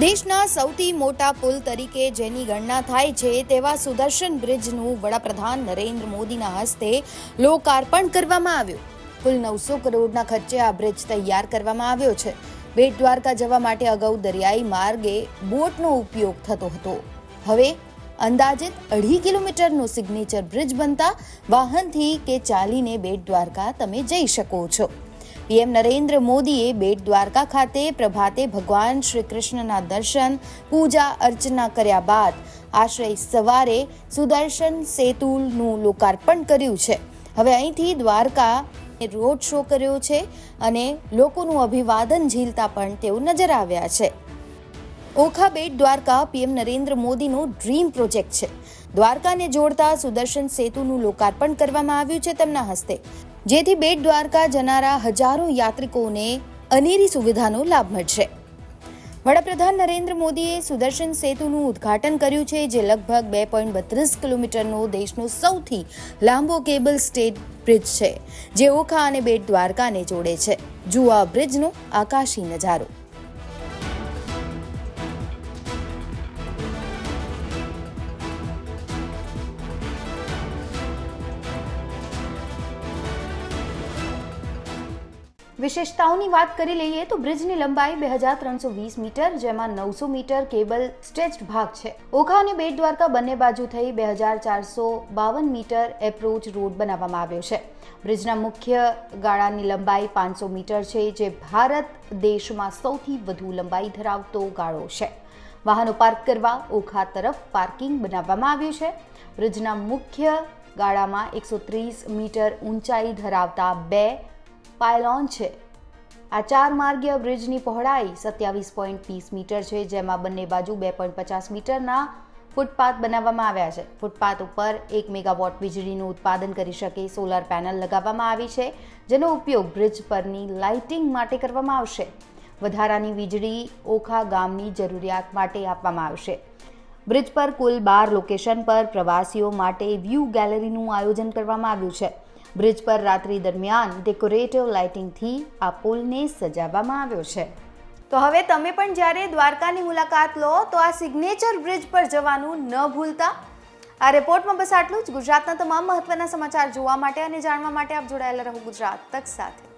દેશના સૌથી મોટા પુલ તરીકે જેની ગણના થાય છે તેવા સુદર્શન બ્રિજનું વડાપ્રધાન નરેન્દ્ર મોદીના હસ્તે લોકાર્પણ કરવામાં આવ્યું. કુલ નવસો કરોડના ખર્ચે આ બ્રિજ તૈયાર કરવામાં આવ્યો છે. બેટ દ્વારકા જવા માટે અગાઉ દરિયાઈ માર્ગે બોટનો ઉપયોગ થતો હતો. હવે અંદાજિત અઢી કિલોમીટરનો સિગ્નેચર બ્રિજ બનતા વાહનથી કે ચાલીને બેટ દ્વારકા તમે જઈ શકો છો. પીએમ નરેન્દ્ર મોદીએ બેટ દ્વારકા ખાતે પ્રભાતે ભગવાન શ્રી કૃષ્ણના દર્શન, પૂજા અર્ચના કર્યા બાદ આશરે સવારે સુદર્શન સેતુનું લોકાર્પણ કર્યું છે. હવે અહીંથી દ્વારકા રોડ શો કર્યો છે અને લોકોનું અભિવાદન ઝીલતા પણ તેઓ નજર આવ્યા છે. ઓખા બેટ દ્વારકા પીએમ નરેન્દ્ર મોદીનો ડ્રીમ પ્રોજેક્ટ છે. દ્વારકાને જોડતા સુદર્શન સેતુનું લોકાર્પણ કરવામાં આવ્યું છે તેમના હસ્તે. જેથી બેટ દ્વારકા જનારા હજારો યાત્રિકોને અનેરી સુવિધાનો લાભ મળશે. વડાપ્રધાન નરેન્દ્ર મોદીએ સુદર્શન સેતુનું ઉદ્ઘાટન કર્યું છે, જે લગભગ બે પોઈન્ટ બત્રીસ કિલોમીટરનો દેશનો સૌથી લાંબો કેબલ સ્ટેટ બ્રિજ છે, જે ઓખા અને બેટ દ્વારકાને જોડે છે. જુઓ આ બ્રિજનો આકાશી નજારો. વિશેષતાઓની વાત કરી લઈએ તો બ્રિજની લંબાઈ બે હજાર ત્રણસો વીસ મીટર, જેમાં નવસો મીટર કેબલ સ્ટ્રેચ્ડ ભાગ છે. ઓખા અને બેટ દ્વારકા બંને બાજુ થઈ બે હજાર ચારસો બાવન મીટર એપ્રોચ રોડ બનાવવામાં આવ્યો છે. બ્રિજના મુખ્ય ગાળાની લંબાઈ પાંચસો મીટર છે, જે ભારત દેશમાં સૌથી વધુ લંબાઈ ધરાવતો ગાળો છે. વાહનો પાર્ક કરવા ઓખા તરફ પાર્કિંગ બનાવવામાં આવ્યું છે. બ્રિજના મુખ્ય ગાળામાં એકસો ત્રીસ મીટર ઊંચાઈ ધરાવતા બે પાયલોન છે. આ ચાર માર્ગીય બ્રિજની પહોળાઈ સત્યાવીસ પોઈન્ટ ત્રીસ મીટર છે, જેમાં બંને બાજુ બે પોઈન્ટ પચાસ મીટરના ફૂટપાથ બનાવવામાં આવ્યા છે. ફૂટપાથ ઉપર એક મેગાવોટ વીજળીનું ઉત્પાદન કરી શકે સોલાર પેનલ લગાવવામાં આવી છે, જેનો ઉપયોગ બ્રિજ પરની લાઇટિંગ માટે કરવામાં આવશે. વધારાની વીજળી ઓખા ગામની જરૂરિયાત માટે આપવામાં આવશે. બ્રિજ પર કુલ બાર લોકેશન પર પ્રવાસીઓ માટે વ્યૂ ગેલેરીનું આયોજન કરવામાં આવ્યું છે. બ્રિજ પર રાત્રિ દરમિયાન ડેકોરેટિવ લાઇટિંગથી આ પુલને સજાવવામાં આવ્યો છે. તો હવે તમે પણ જ્યારે દ્વારકાની મુલાકાત લો, તો આ સિગ્નેચર બ્રિજ પર જવાનું ન ભૂલતા. આ રિપોર્ટમાં બસ આટલું જ. ગુજરાતના તમામ મહત્વના સમાચાર જોવા માટે અને જાણવા માટે આપ જોડાયેલા રહો ગુજરાત તક સાથે.